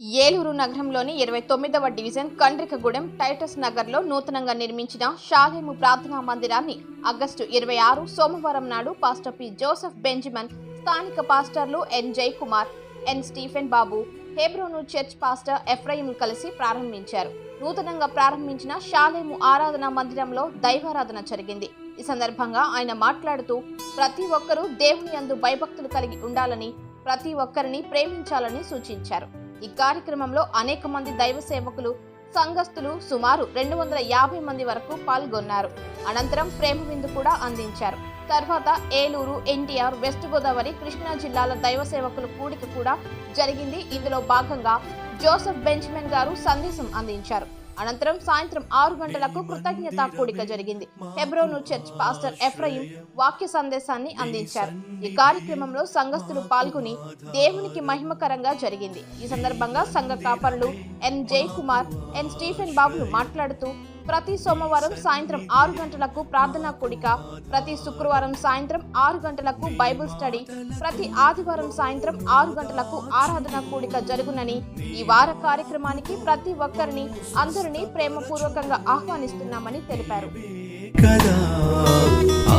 ఏలూరు నగరంలోని ఇరవై తొమ్మిదవ డివిజన్ కండ్రికగూడెం టైటస్ నగర్లో నూతనంగా నిర్మించిన షాలేము ప్రార్థనా మందిరాన్ని ఆగస్టు ఇరవై ఆరు సోమవారం నాడు పాస్టర్ పి. జోసెఫ్ బెంజమిన్ స్థానిక పాస్టర్లు N. Jayakumar N. Stephen Babu Hebron church pastor Ephraim కలిసి ప్రారంభించారు. నూతనంగా ప్రారంభించిన షాలేము ఆరాధన మందిరంలో దైవారాధన జరిగింది. ఈ సందర్భంగా ఆయన మాట్లాడుతూ ప్రతి ఒక్కరూ దేవుని యందు భయభక్తులు కలిగి ఉండాలని ప్రతి ఒక్కరిని ప్రేమించాలని సూచించారు. ఈ కార్యక్రమంలో అనేక మంది దైవ సేవకులు సంఘస్థులు సుమారు రెండు వందల యాభై మంది వరకు పాల్గొన్నారు. అనంతరం ప్రేమ విందు కూడా అందించారు. తర్వాత ఏలూరు ఎన్టీఆర్ వెస్ట్ గోదావరి కృష్ణా జిల్లాల దైవ సేవకుల కూడిక కూడా జరిగింది. ఇందులో భాగంగా జోసెఫ్ బెంచమిన్ గారు సందేశం అందించారు. అనంతరం సాయంత్రం ఆరు గంటలకు కృతజ్ఞతా కూడిక జరిగింది. హెబ్రోను చర్చ్ పాస్టర్ ఎఫ్రయిం వాక్య సందేశాన్ని అందించారు. ఈ కార్యక్రమంలో సంఘస్థులు పాల్గొని దేవునికి మహిమకరంగా జరిగింది. ఈ సందర్భంగా సంఘ కాపరులు ఎన్ జయకుమార్ ఎన్ స్టీఫెన్ బాబులు మాట్లాడుతూ ప్రతి సోమవారం సాయంత్రం ఆరు గంటలకు ప్రార్థనా కూడిక ప్రతి శుక్రవారం సాయంత్రం ఆరు గంటలకు బైబిల్ స్టడీ ప్రతి ఆదివారం సాయంత్రం ఆరు గంటలకు ఆరాధన కూడిక జరుగునని ఈ వార కార్యక్రమానికి ప్రతి ఒక్కరిని అందరినీ ప్రేమపూర్వకంగా ఆహ్వానిస్తున్నామని తెలిపారు.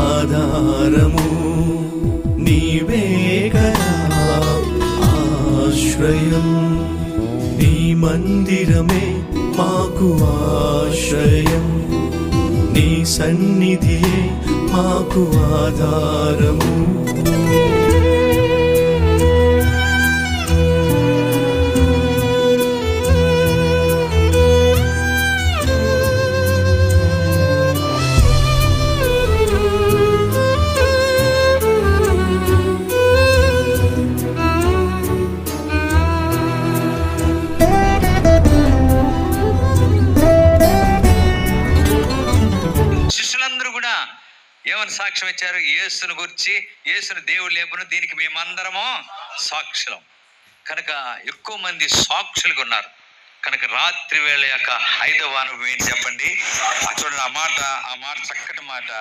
ఆధారము నీవే కదా ఆశ్రయం నీ మందిరమే మాకు ఆశ్రయం. నీ సన్నిధియే మాకు ఆధారము. ఏమని సాక్ష్యం ఇచ్చారు. యేసును గురించి యేసును దేవుడు లేపును దీనికి మేమందరము సాక్షులం. కనుక ఎక్కువ మంది సాక్షులుగా ఉన్నారు. కనుక రాత్రి వేళ యొక్క ఐదవ అనుభవం ఏంటి చెప్పండి? చూడండి ఆ మాట ఆ మాట చక్కటి మాట.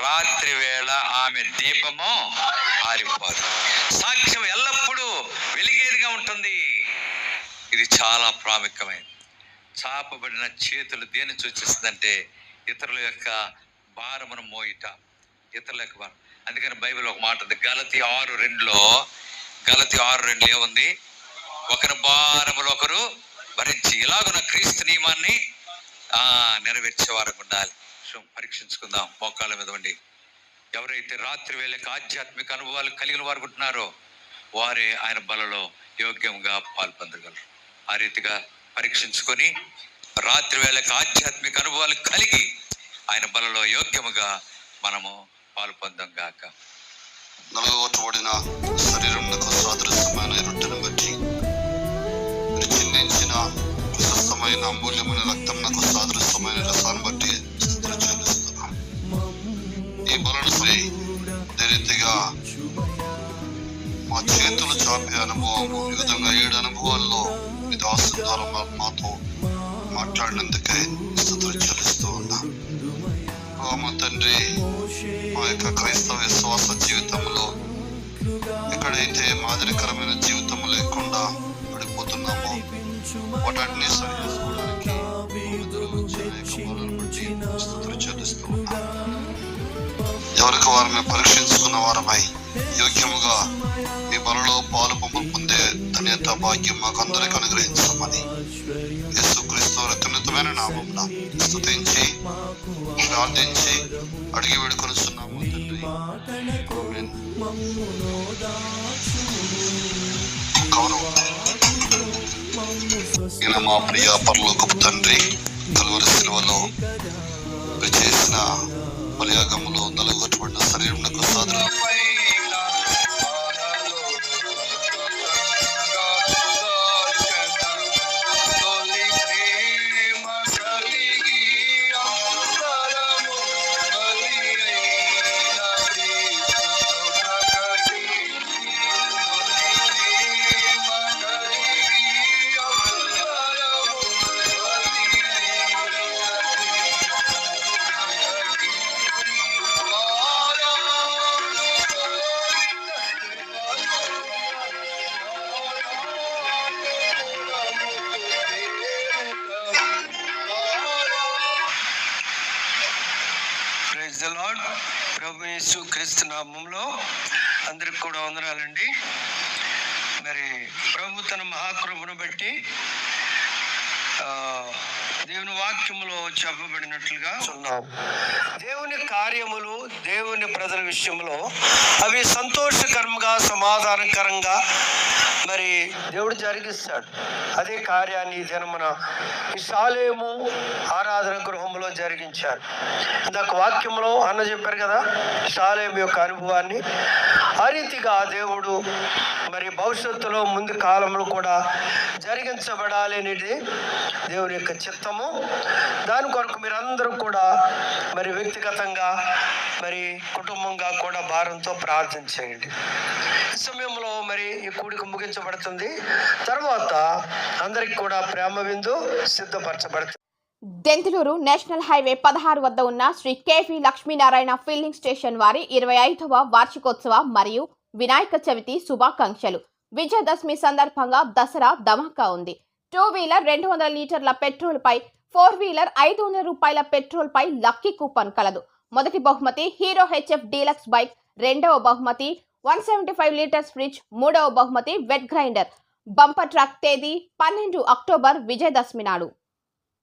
రాత్రి వేళ ఆమె దీపము ఆరిపోదు. సాక్ష్యం ఎల్లప్పుడూ వెలిగేదిగా ఉంటుంది. ఇది చాలా ప్రాముఖ్యమైనది. చాపబడిన చేతులు దేని సూచిస్తుందంటే ఇతరుల యొక్క భారమును మోయిట. ఇతరులకు వారు అందుకని బైబిల్ ఒక మాట ఉంది. గలతి ఆరు రెండులో గలతి ఆరు రెండు ఏముంది? ఒకరి భారములు ఒకరు భరించి. ఇలాగున్న క్రీస్తు నియమాన్ని ఆ నెరవేర్చేవారు ఉండాలి. పరీక్షించుకుందాం. మోకాళ్ళ మీద ఉండి ఎవరైతే రాత్రి వేళకి ఆధ్యాత్మిక అనుభవాలు కలిగిన వారు ఉంటున్నారో వారే ఆయన బలలో యోగ్యంగా పాల్పొందగలరు. ఆ రీతిగా పరీక్షించుకొని రాత్రి వేళకి ఆధ్యాత్మిక అనుభవాలు కలిగి ఆయన బలలో యోగ్యముగా మనము పాల్పొందాం గాక. నలగొట్టబడిన శరీరమునకు సాదృశ్యమైన రొట్టెను బట్టి మీరు చిందించిన ప్రశస్తమైన అమూల్యమైన రక్తమునకు సాదృశ్యమైన రసాన్ని బట్టి స్థుతులు చెల్లిస్తున్నాం. ఈ బలను శ్రీ రీతిగా మా చేతులు చాపే అనుభవము ఈ విధంగా ఏడు అనుభవాల్లో మీ దాసు ద్వారా మాతో మాట్లాడినందుకే స్థుతులు చెల్లిస్తూ ఉన్నాం. మా తండ్రి యొక్క క్రైస్తవ విశ్వాస జీవితంలో ఎక్కడైతే మాదిరికరమైన జీవితం లేకుండా పడిపోతున్నామో వాటిని సరి చేసుకోవడానికి ఎవరికి వారిని పరీక్షించుకున్న వారమై యోగ్యముగా మీ బలలో పాలు పొందే ధన్యత భాగ్యం మాకు అందరికీ అనుగ్రహించమని యేసుక్రీస్తు అత్యున్నతమైన నామమున స్తుతించి ప్రార్థించి అడిగి వేడుకొనిస్తున్నాము తండ్రి మా ప్రియ పర్లోకపు తండ్రి కలువరి శిలువలో మీరు చేసిన బలియాగములో నలుగొట్టబడిన శరీరమునకు సాధన ప్రభు యేసు క్రీస్తు నామంలో అందరికి కూడా వందనాలండి. మరి ప్రభు తన మహాకృపను బట్టి దేవుని వాక్యములో చెప్పబడినట్లుగా ఉన్నాం దేవుని కార్యములు దేవుని ప్రజల విషయంలో అవి సంతోషకరంగా సమాధానకరంగా మరి దేవుడు జరిగిస్తాడు. అదే కార్యాన్ని ఈ సాలేము ఆరాధన గృహంలో జరిగించారు ఇందాక వాక్యంలో అన్న చెప్పారు కదా సాలేము యొక్క అనుభవాన్ని. ఆ రీతిగా దేవుడు మరి భవిష్యత్తులో ముందు కాలంలో కూడా జరిగించబడాలి అనేది దేవుని యొక్క చిత్తము. దాని కొరకు మీరందరూ కూడా మరి వ్యక్తిగతంగా మరి కుటుంబంగా కూడా భారంతో ప్రార్థన చేయండి. ఈ సమయంలో మరి ఈ కూడిక ముగించబడుతుంది. తర్వాత అందరికి కూడా ప్రేమ విందు సిద్ధపరచబడుతుంది. దెంతులూరు నేషనల్ హైవే పదహారు వద్ద ఉన్న Shri KV Lakshminarayana filling station వారి ఇరవై ఐదవ వార్షికోత్సవ మరియు వినాయక చవితి శుభాకాంక్షలు. విజయదశమి సందర్భంగా దసరా ధమాకా ఉంది. టూ వీలర్ రెండు వందల లీటర్ల పెట్రోల్ పై ఫోర్ వీలర్ ఐదు వందల రూపాయల పెట్రోల్ పై లక్కీ కూపన్ కలదు. మొదటి బహుమతి హీరో హెచ్ఎఫ్ డీలక్స్ బైక్ రెండవ బహుమతి one seventy five litres fridge మూడవ బహుమతి వెట్ గ్రైండర్. బంపర్ ట్రక్ తేదీ పన్నెండు అక్టోబర్ విజయదశమి నాడు.